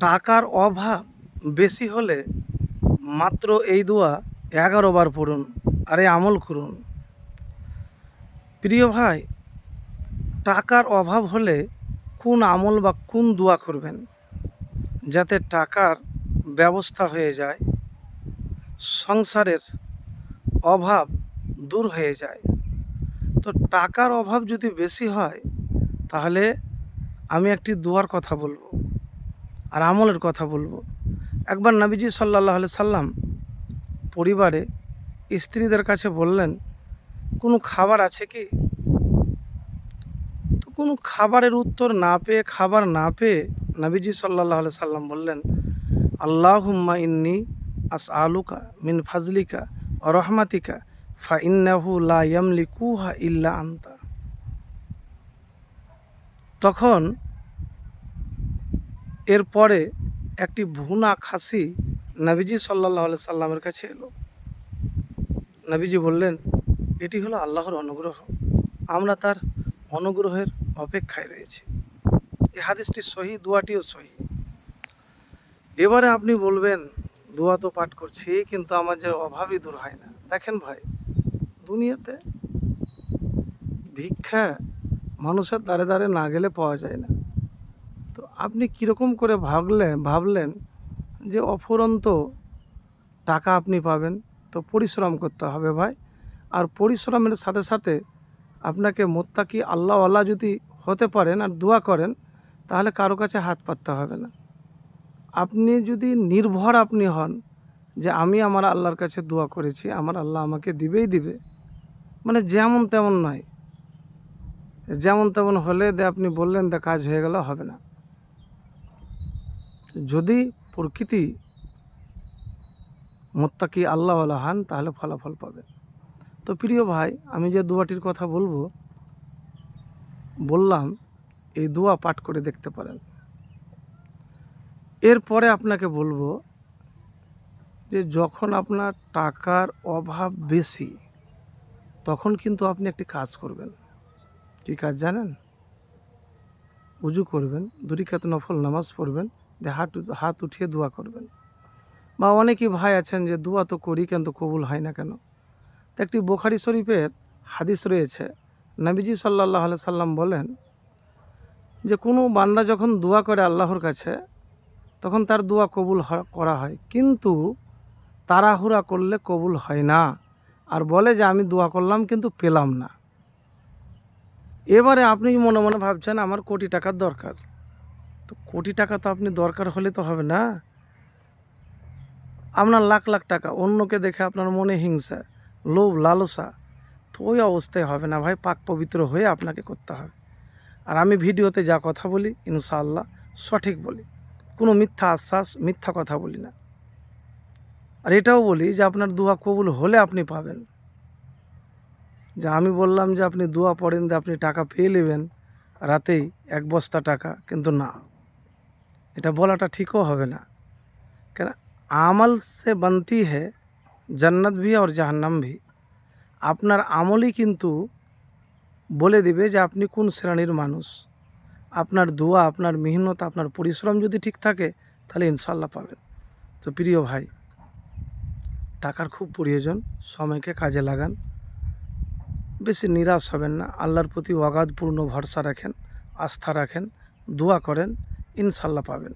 টাকার অভাব বেশি হলে মাত্র এই দোয়া এগারো বার পড়ুন, আর এই আমল করুন। প্রিয় ভাই, টাকার অভাব হলে কোন আমল বা কোন দোয়া করবেন? যাতে টাকার ব্যবস্থা হয়ে যায়, সংসারের অভাব দূর হয়ে যায়। তো টাকার অভাব যদি বেশি হয়, তাহলে আমি একটি দোয়ার কথা বলব। আর আমলের কথা বলব। একবার নবীজি সাল্লাহ সাল্লাম পরিবারে স্ত্রীদের কাছে বললেন, কোনো খাবার আছে কি? তো কোনো খাবারের উত্তর না পেয়ে, খাবার না পেয়ে নবীজি সাল্লাহ সাল্লাম বললেন আল্লাহ হুম্মা ইন্নি আস আলুকা মিন ফাজলিকা রহমাতিকা ফা ইন্নাহু লা ইয়ামলিকুহা ইল্লা আন্তা। তখন এরপরে একটি ভুনা খাসি নবীজি সাল্লাহ সাল্লামের কাছে এলো। নবীজি বললেন, এটি হলো আল্লাহর অনুগ্রহ। আমরা তার অনুগ্রহের অপেক্ষায় রয়েছি। এ হাদিসটি সহি, দোয়াটিও সহি। এবারে আপনি বলবেন, দোয়া তো পাঠ করছি, কিন্তু আমার যে অভাবই দূর হয় না। দেখেন ভাই, দুনিয়াতে ভিক্ষা মানুষের দ্বারে দ্বারে না গেলে পাওয়া যায় না। আপনি কীরকম করে ভাবলেন ভাবলেন যে অফুরন্ত টাকা আপনি পাবেন, তো পরিশ্রম করতে হবে ভাই। আর পরিশ্রমের সাথে সাথে আপনাকে মোত্তাকি আল্লাহ আল্লাহ যদি হতে পারেন আর দোয়া করেন, তাহলে কারও কাছে হাত পাততে হবে না। আপনি যদি নির্ভর আপনি হন যে আমি আমার আল্লাহর কাছে দোয়া করেছি, আমার আল্লাহ আমাকে দিবেই দিবে মানে যেমন তেমন নয়। যেমন তেমন হলে দে আপনি বললেন দে কাজ হয়ে গেল, হবে না। যদি প্রকৃতি মোত্তাকি আল্লাহ হান, তাহলে ফলাফল পাবে। তো প্রিয় ভাই, আমি যে দোয়াটির কথা বলব, বললাম, এই দোয়া পাঠ করে দেখতে পারেন। এরপরে আপনাকে বলব যে যখন আপনার টাকার অভাব বেশি, তখন কিন্তু আপনি একটি কাজ করবেন। কী কাজ জানেন? উজু করবেন, দুরিকাত নফল নামাজ পড়বেন দিয়ে হাত হাত উঠিয়ে দোয়া করবেন। বা অনেকেই ভাই আছেন যে দোয়া তো করি, কিন্তু কবুল হয় না কেন? তো একটি বোখারি শরীফের হাদিস রয়েছে। নবীজি সাল্লাহ সাল্লাম বলেন যে, কোনো বান্দা যখন দোয়া করে আল্লাহর কাছে, তখন তার দোয়া কবুল করা হয়। কিন্তু তাড়াহুড়া করলে কবুল হয় না। আর বলে যে, আমি দোয়া করলাম, কিন্তু পেলাম না। এবারে আপনি মনে মনে ভাবছেন, আমার কোটি টাকার দরকার। তো কোটি টাকা তো আপনি দরকার হলে তো হবে না। আপনার লাখ লাখ টাকা, অন্যকে দেখে আপনার মনে হিংসা, লোভ, লালসা, তো ওই অবস্থায় হবে না ভাই, পাক পবিত্র হয়ে আপনাকে করতে হবে। আর আমি ভিডিওতে যা কথা বলি, ইনশাআল্লাহ সঠিক বলি। কোনো মিথ্যা আশ্বাস, মিথ্যা কথা বলি না। আর এটাও বলি যে আপনার দোয়া কবুল হলে আপনি পাবেন। যে আমি বললাম যে আপনি দোয়া পড়েন যে আপনি টাকা পেয়ে নেবেন, রাতেই এক বস্তা টাকা, কিন্তু না। এটা বলাটা ঠিকও হবে না। কেন? আমল সে বানতি হে, জান্নাত ভি আর জাহান্নাম ভি। আপনার আমলই কিন্তু বলে দিবে যে আপনি কোন শ্রেণির মানুষ। আপনার দোয়া, আপনার মেহনত, আপনার পরিশ্রম যদি ঠিক থাকে, তাহলে ইনশাল্লাহ পাবেন। তো প্রিয় ভাই, টাকার খুব প্রয়োজন, সময়কে কাজে লাগান। বেশি নিরাশ হবেন না, আল্লাহর প্রতি অগাধপূর্ণ ভরসা রাখেন, আস্থা রাখেন, দোয়া করেন। ইনশাল্লাহ পাবেন।